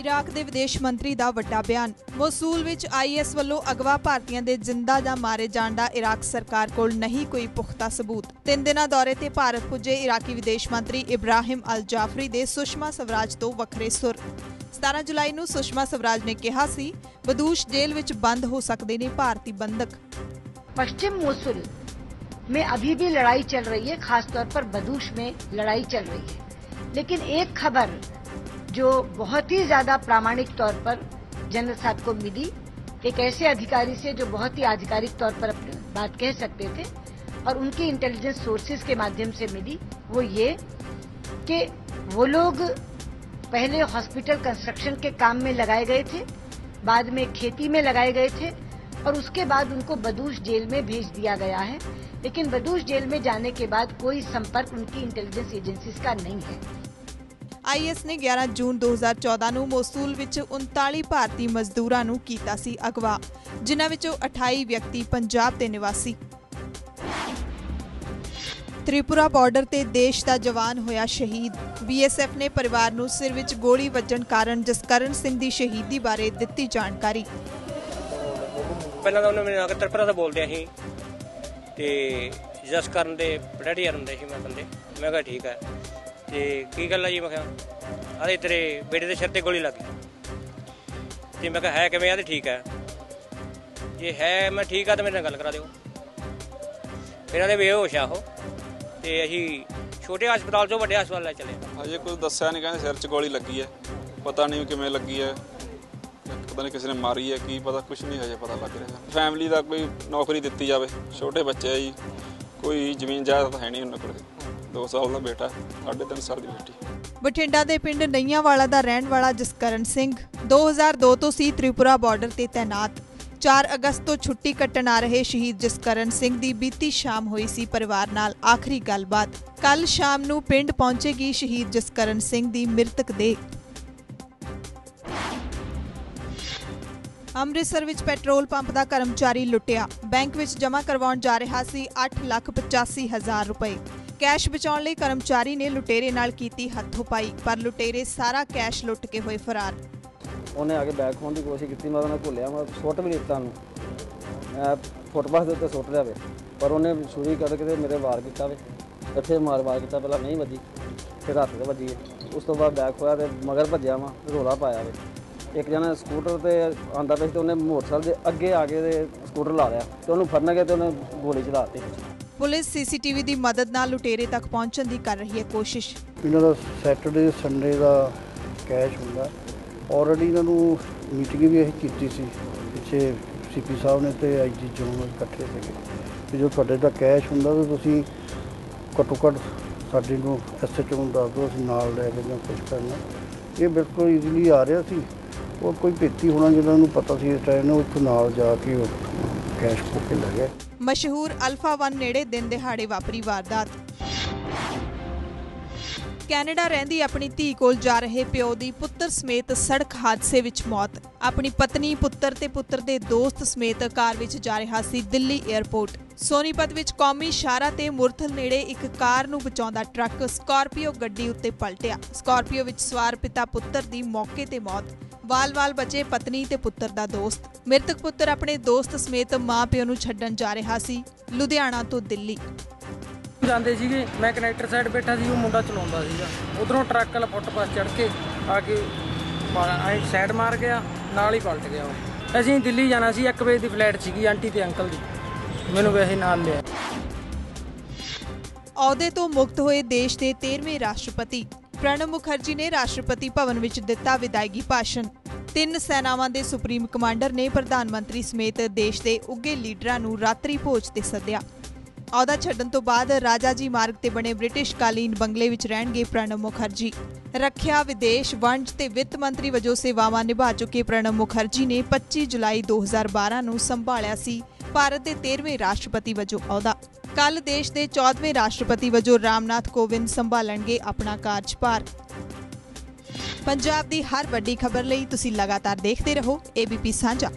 Iraq ਦੇ ਵਿਦੇਸ਼ ਮੰਤਰੀ ਦਾ ਵੱਡਾ ਬਿਆਨ ਮੋਸੂਲ ਵਿੱਚ ਆਈਐਸ ਵੱਲੋਂ ਅਗਵਾ ਭਾਰਤੀਆਂ ਦੇ ਜਿੰਦਾ ਜਾਂ ਮਾਰੇ ਜਾਣ ਦਾ ਇਰਾਕ ਸਰਕਾਰ ਕੋਲ ਨਹੀਂ ਕੋਈ ਪੁਖਤਾ ਸਬੂਤ ਤਿੰਨ ਦਿਨਾਂ ਦੌਰੇ ਤੇ ਭਾਰਤ ਪੁੱਜੇ ਇਰਾਕੀ ਵਿਦੇਸ਼ ਮੰਤਰੀ ਇਬਰਾਹਿਮ ਅਲ ਜਾਫਰੀ ਦੇ ਸੁਸ਼ਮਾ ਸਵਰਾਜ ਤੋਂ ਵੱਖਰੇ ਸੁਰ 17 ਜੁਲਾਈ ਨੂੰ ਸੁਸ਼ਮਾ ਸਵਰਾਜ ਨੇ ਕਿਹਾ ਸੀ ਬਦੂਸ਼ ਜੇਲ੍ਹ ਵਿੱਚ ਬੰਦ ਹੋ ਸਕਦੇ ਨੇ ਭਾਰਤੀ ਬੰਦਕ पश्चिम मोसुल में अभी भी लड़ाई चल रही है खासतौर पर बदूश में लड़ाई चल रही है लेकिन एक खबर जो बहुत ही ज़्यादा प्रामाणिक तौर पर जनरल साहब को मिली, एक ऐसे अधिकारी से जो बहुत ही आधिकारिक तौर पर अपनी बात कह सकते थे, और उनकी इंटेलिजेंस सोर्सेज के माध्यम से मिली, वो ये कि वो लोग पहले हॉस्पिटल कंस्ट्रक्शन के काम में लगाए गए थे, बाद में खेती में लगाए गए थे, और उसके बाद उनको बदूश जेल में भेज दिया गया है। लेकिन बदूश जेल में जाने के बाद कोई संपर्क उनकी इंटेलिजेंस एजेंसीज का नहीं है। ਆਈਐਸ ਨੇ 11 ਜੂਨ 2014 ਨੂੰ ਮੋਸੂਲ ਵਿੱਚ 39 ਭਾਰਤੀ ਮਜ਼ਦੂਰਾਂ ਨੂੰ ਕੀਤਾ ਸੀ ਅਗਵਾ, ਜਿਨ੍ਹਾਂ ਵਿੱਚੋਂ 28 ਵਿਅਕਤੀ ਪੰਜਾਬ ਦੇ ਨਿਵਾਸੀ। ਤ੍ਰਿਪੁਰਾ ਬਾਰਡਰ ਤੇ ਦੇਸ਼ ਦਾ ਜਵਾਨ ਹੋਇਆ ਸ਼ਹੀਦ। ਬੀਐਸਐਫ ਨੇ ਪਰਿਵਾਰ ਨੂੰ ਸਿਰ ਵਿੱਚ ਗੋਲੀ ਵੱਜਣ ਕਾਰਨ ਜਸਕਰਨ ਸਿੰਘ ਦੀ ਸ਼ਹੀਦੀ ਬਾਰੇ ਦਿੱਤੀ ਜਾਣਕਾਰੀ। ਪਹਿਲਾਂ ਤਾਂ ਉਹਨੇ ਮੈਨੂੰ ਆ ਕੇ ਦਾ ਬੋਲਦੇ ਸੀ ਤੇ ਜਸ ਦੇ ਡੈਡੀ ਹੁੰਦੇ ਸੀ ਮੈਂ ਬੰਦੇ। ਮੈਂ ਕਿਹਾ ਠੀਕ ਹੈ। ਤੇ ਕੀ ਗੱਲ ਆ ਜੀ? ਮੈਂ ਕਿਹਾ ਆਦੇ ਤੇਰੇ ਬੇਟੇ ਦੇ ਸਿਰ ਤੇ ਗੋਲੀ ਲੱਗ ਗਈ। ਤੇ ਮੈਂ ਕਿਹਾ, ਹੈ ਕਿਵੇਂ? ਆ ਤੇ ਠੀਕ ਹੈ। ਜੇ ਹੈ, ਮੈਂ ਠੀਕ ਆ ਤਾਂ ਮੇਰੇ ਨਾਲ ਗੱਲ ਕਰਾ ਦਿਓ। ਇਹਨਾਂ ਦੇ ਬੇਹੋਸ਼ ਆ ਉਹ। ਤੇ ਅਸੀਂ ਛੋਟੇ ਹਸਪਤਾਲ ਤੋਂ ਵੱਡੇ ਹਸਪਤਾਲ ਲੈ ਚਲੇ ਅਜੇ ਕੁਝ ਦੱਸਿਆ ਨਹੀਂ ਕਹਿੰਦੇ ਸਿਰ 'ਚ ਗੋਲੀ ਲੱਗੀ ਹੈ। ਪਤਾ ਨਹੀਂ ਕਿਵੇਂ ਲੱਗੀ ਹੈ। ਪਤਾ ਨਹੀਂ ਕਿਸੇ ਨੇ ਮਾਰੀ ਹੈ, ਕੀ ਪਤਾ ਕੁਝ ਨਹੀਂ ਹਜੇ ਪਤਾ ਲੱਗ ਰਿਹਾ। ਫੈਮਿਲੀ ਦਾ ਕੋਈ ਨੌਕਰੀ ਦਿੱਤੀ ਜਾਵੇ। ਛੋਟੇ ਬੱਚੇ ਆ ਜੀ। ਕੋਈ ਜ਼ਮੀਨ ਜਾਇਦਾਦ ਹੈ ਨਹੀਂ ਉਹਨਾਂ ਕੋਲ। 2 ਸਾਲ ਦਾ ਬੇਟਾ 3.5 ਸਾਲ ਦੀ ਬੇਟੀ। ਬਠਿੰਡਾ ਦੇ ਪਿੰਡ ਨਈਆਂਵਾਲਾ ਦਾ ਰਹਿਣ ਵਾਲਾ ਜਸਕਰਨ ਸਿੰਘ 2002 ਤੋਂ ਸੀ ਤ੍ਰਿਪੁਰਾ ਬਾਰਡਰ ਤੇ ਤੈਨਾਤ। 4 ਅਗਸਤ ਤੋਂ ਛੁੱਟੀ ਕੱਟਣ ਆ ਰਹੇ ਸ਼ਹੀਦ ਜਸਕਰਨ ਸਿੰਘ ਦੀ ਬੀਤੀ ਸ਼ਾਮ ਹੋਈ ਸੀ ਪਰਿਵਾਰ ਨਾਲ ਆਖਰੀ ਗੱਲਬਾਤ। ਕੱਲ ਸ਼ਾਮ ਨੂੰ ਪਿੰਡ ਪਹੁੰਚੇਗੀ ਸ਼ਹੀਦ ਜਸਕਰਨ ਸਿੰਘ ਦੀ ਮ੍ਰਿਤਕ ਦੇਹ। ਅੰਮ੍ਰਿਤਸਰ ਵਿੱਚ ਪੈਟਰੋਲ ਪੰਪ ਦਾ ਕਰਮਚਾਰੀ ਲੁੱਟਿਆ। ਬੈਂਕ ਵਿੱਚ ਜਮ੍ਹਾਂ ਕਰਵਾਉਣ ਜਾ ਰਿਹਾ ਸੀ 8,85,000 ਰੁਪਏ। ਕੈਸ਼ ਬਚਾਉਣ ਲਈ ਕਰਮਚਾਰੀ ਨੇ ਲੁਟੇਰੇ ਨਾਲ ਕੀਤੀ ਹੱਥੋਂ ਪਰ ਲੁਟੇਰੇ ਸਾਰਾ ਕੈਸ਼ ਲੁੱਟ ਕੇ ਹੋਏ ਫਰਾਰ। ਉਹਨੇ ਆ ਕੇ ਬੈਗ ਖੋਣ ਦੀ ਕੋਸ਼ਿਸ਼ ਕੀਤੀ ਮੈਂ ਉਹਨਾਂ ਭੁੱਲਿਆ ਮੈਂ ਸੁੱਟ ਵੀ ਦਿੱਤਾ ਉਹਨੂੰ ਫੁੱਟਪਾਥ ਦੇ ਉੱਤੇ ਸੁੱਟ ਲਿਆ ਵੇ ਪਰ ਉਹਨੇ ਛੁਰੀ ਕੱਢ ਕੇ ਮੇਰੇ ਵਾਰ ਕੀਤਾ ਵੇ। ਇੱਥੇ ਮਾਰ ਵਾਰ ਕੀਤਾ ਪਹਿਲਾਂ ਨਹੀਂ ਵੱਜੀ ਫਿਰ ਹੱਥ ਤੇ ਵੱਜੀ। ਉਸ ਤੋਂ ਬਾਅਦ ਬੈਗ ਖੋਇਆ ਤੇ ਮਗਰ ਭੱਜਿਆ ਵਾਂ ਰੋਲਾ ਪਾਇਆ ਵੇ। ਇੱਕ ਜਣਾ ਸਕੂਟਰ ਤੇ ਆਂਦਾ ਪਿਆ ਸੀ ਤੇ ਉਹਨੇ ਮੋਟਰਸਾਈਕਲ ਦੇ ਅੱਗੇ ਆ ਕੇ ਤੇ ਸਕੂਟਰ ਲਾ ਲਿਆ ਤੇ ਉਹਨੂੰ ਫੜਨ ਗਏ ਤੇ ਉਹਨੇ ਗੋਲੀ ਚਲਾ ਦਿੱਤੀ। ਪੁਲਿਸ ਸੀਸੀਟੀਵੀ ਦੀ ਮਦਦ ਨਾਲ ਲੁਟੇਰੇ ਤੱਕ ਪਹੁੰਚਣ ਦੀ ਕਰ ਰਹੀ ਹੈ ਕੋਸ਼ਿਸ਼। ਇਹਨਾਂ ਦਾ ਸੈਟਰਡੇ ਸੰਡੇ ਦਾ ਕੈਸ਼ ਹੁੰਦਾ। ਆਲਰੇਡੀ ਇਹਨਾਂ ਨੂੰ ਮੀਟਿੰਗ ਵੀ ਅਸੀਂ ਕੀਤੀ ਸੀ। ਪਿੱਛੇ ਸੀਪੀ ਸਾਹਿਬ ਨੇ ਤੇ ਆਈਜੀ ਜੋਨ ਇਕੱਠੇ ਸੀਗੇ। ਕਿ ਜੋ ਤੁਹਾਡੇ ਦਾ ਕੈਸ਼ ਹੁੰਦਾ ਤਾਂ ਤੁਸੀਂ ਘੱਟੋ ਘੱਟ ਸਾਡੇ ਨੂੰ ਐਸਐਚਓ ਨੂੰ ਦੱਸ ਦਿਓ ਅਸੀਂ ਨਾਲ ਲੈ ਕੇ ਜਾਂ ਕੁਝ ਕਰਨਾ। ਇਹ ਬਿਲਕੁਲ ਈਜ਼ੀਲੀ ਆ ਰਿਹਾ ਸੀ। ਉਹ ਕੋਈ ਭੇਤੀ ਹੋਣਾ ਜਿਹਨਾਂ ਨੂੰ ਪਤਾ ਸੀ ਇਸ ਟਾਈਮ ਨੂੰ ਉੱਥੋਂ ਨਾਲ ਜਾ ਕੇ ਉਹ ਕੈਸ਼ ਖੋ ਕੇ ਲੈ ਗਏ। ਮਸ਼ਹੂਰ ਅਲਫਾ 1 ਨੇੜੇ ਦਿਨ ਦਿਹਾੜੇ ਵਾਪਰੀ ਵਾਰਦਾਤ। ਕੈਨੇਡਾ ਰਹਿੰਦੀ ਆਪਣੀ ਧੀ ਕੋਲ ਜਾ ਰਹੇ ਪਿਓ ਦੀ ਪੁੱਤਰ ਸਮੇਤ ਸੜਕ ਹਾਦਸੇ ਵਿੱਚ ਮੌਤ। ਆਪਣੀ ਪਤਨੀ, ਪੁੱਤਰ ਤੇ ਪੁੱਤਰ ਦੇ ਦੋਸਤ ਸਮੇਤ ਕਾਰ ਵਿੱਚ ਜਾ ਰਿਹਾ ਸੀ ਦਿੱਲੀ 에ਅਰਪੋਰਟ ਸੋਨੀਪਤ ਵਿੱਚ ਕੌਮੀ ਸ਼ਾਹਰਾ ਤੇ ਮੁਰਥਲ ਨੇੜੇ ਇੱਕ ਕਾਰ ਨੂੰ ਬਚਾਉਂਦਾ ਟਰੱਕ ਸਕਾਰਪੀਓ ਗੱਡੀ ਉੱਤੇ ਪਲਟਿਆ। ਸਕਾਰਪੀਓ ਵਿੱਚ ਸਵਾਰ ਪਿਤਾ ਪੁੱਤਰ ਦੀ ਮੌਕੇ ਤੇ ਮੌਤ। ਵਾਲ-ਵਾਲ ਬਚੇ ਪਤਨੀ ਤੇ ਪੁੱਤਰ ਦਾ ਦੋਸਤ। ਮ੍ਰਿਤਕ ਪੁੱਤਰ ਆਪਣੇ ਦੋਸਤ ਸਮੇਤ ਮਾਂ-ਪਿਓ ਨੂੰ ਛੱਡਣ ਜਾ ਰਿਹਾ ਸੀ ਲੁਧਿਆਣਾ ਤੋਂ ਦਿੱਲੀ। ਜਾਂਦੇ ਸੀਗੇ ਮੈਂ ਕਨੈਕਟਰ ਸਾਈਡ ਬੈਠਾ ਸੀ ਉਹ ਮੁੰਡਾ ਚਲਾਉਂਦਾ ਸੀਗਾ। ਉਧਰੋਂ ਟਰੱਕ ਵਾਲਾ ਫੁੱਟਪਾਥ ਚੜ ਕੇ ਆ ਕੇ ਆਈ ਸਾਈਡ ਮਾਰ ਗਿਆ ਨਾਲ ਹੀ ਪਲਟ ਗਿਆ ਉਹ। ਅਸੀਂ ਦਿੱਲੀ ਜਾਣਾ ਸੀ 1 ਵਜੇ ਦੀ ਫਲਾਈਟ ਸੀਗੀ ਆਂਟੀ ਤੇ ਅੰਕਲ ਦੀ। ਮੈਨੂੰ ਵੈਸੇ ਨਾਲ ਲਿਆ। ਅਹੁਦੇ ਤੋਂ ਮੁਕਤ ਹੋਏ ਦੇਸ਼ ਦੇ 13ਵੇਂ ਰਾਸ਼ਟਰਪਤੀ। ਪ੍ਰਣਬ ਮੁਖਰਜੀ ਨੇ ਰਾਸ਼ਟਰਪਤੀ ਭਵਨ ਵਿੱਚ ਦਿੱਤਾ ਵਿਦਾਇਗੀ ਭਾਸ਼ਣ। ਤਿੰਨ ਸੈਨਾਵਾਂ ਦੇ ਸੁਪਰੀਮ ਕਮਾਂਡਰ ਨੇ ਪ੍ਰਧਾਨ ਮੰਤਰੀ ਸਮੇਤ ਦੇਸ਼ ਦੇ ਉੱਗੇ ਲੀਡਰਾਂ ਨੂੰ ਰਾਤਰੀ ਭੋਜ ਤੇ ਸੱਦਿਆ। ਅਹੁਦਾ ਛੱਡਣ ਤੋਂ ਬਾਅਦ ਰਾਜਾ ਜੀ ਮਾਰਗ ਤੇ ਬਣੇ ਬ੍ਰਿਟਿਸ਼ ਕਾਲੀਨ ਬੰਗਲੇ ਵਿੱਚ ਰਹਿਣਗੇ ਪ੍ਰਣਬ ਮੁਖਰਜੀ। ਰੱਖਿਆ ਵਿਦੇਸ਼ ਵਣਜ ਤੇ ਵਿੱਤ ਮੰਤਰੀ ਵਜੋਂ ਸੇਵਾਵਾਂ ਨਿਭਾ ਚੁੱਕੇ ਪ੍ਰਣਬ ਮੁਖਰਜੀ ਨੇ 25 ਜੁਲਾਈ 2012 ਨੂੰ ਸੰਭਾਲਿਆ ਸੀ ਭਾਰਤ ਦੇ 13ਵੇਂ ਰਾਸ਼ਟਰਪਤੀ ਵਜੋਂ ਅਹੁਦਾ। ਕੱਲ ਦੇਸ਼ ਦੇ 14ਵੇਂ ਰਾਸ਼ਟਰਪਤੀ ਵਜੋਂ ਰਾਮਨਾਥ ਕੋਵਿੰਦ ਸੰਭਾਲਣਗੇ ਆਪਣਾ ਕਾਰਜਭਾਰ। ਪੰਜਾਬ ਦੀ ਹਰ ਵੱਡੀ ਖਬਰ ਲਈ ਤੁਸੀਂ ਲਗਾਤਾਰ ਦੇਖਦੇ ਰਹੋ ABP ਸਾਂਝਾ।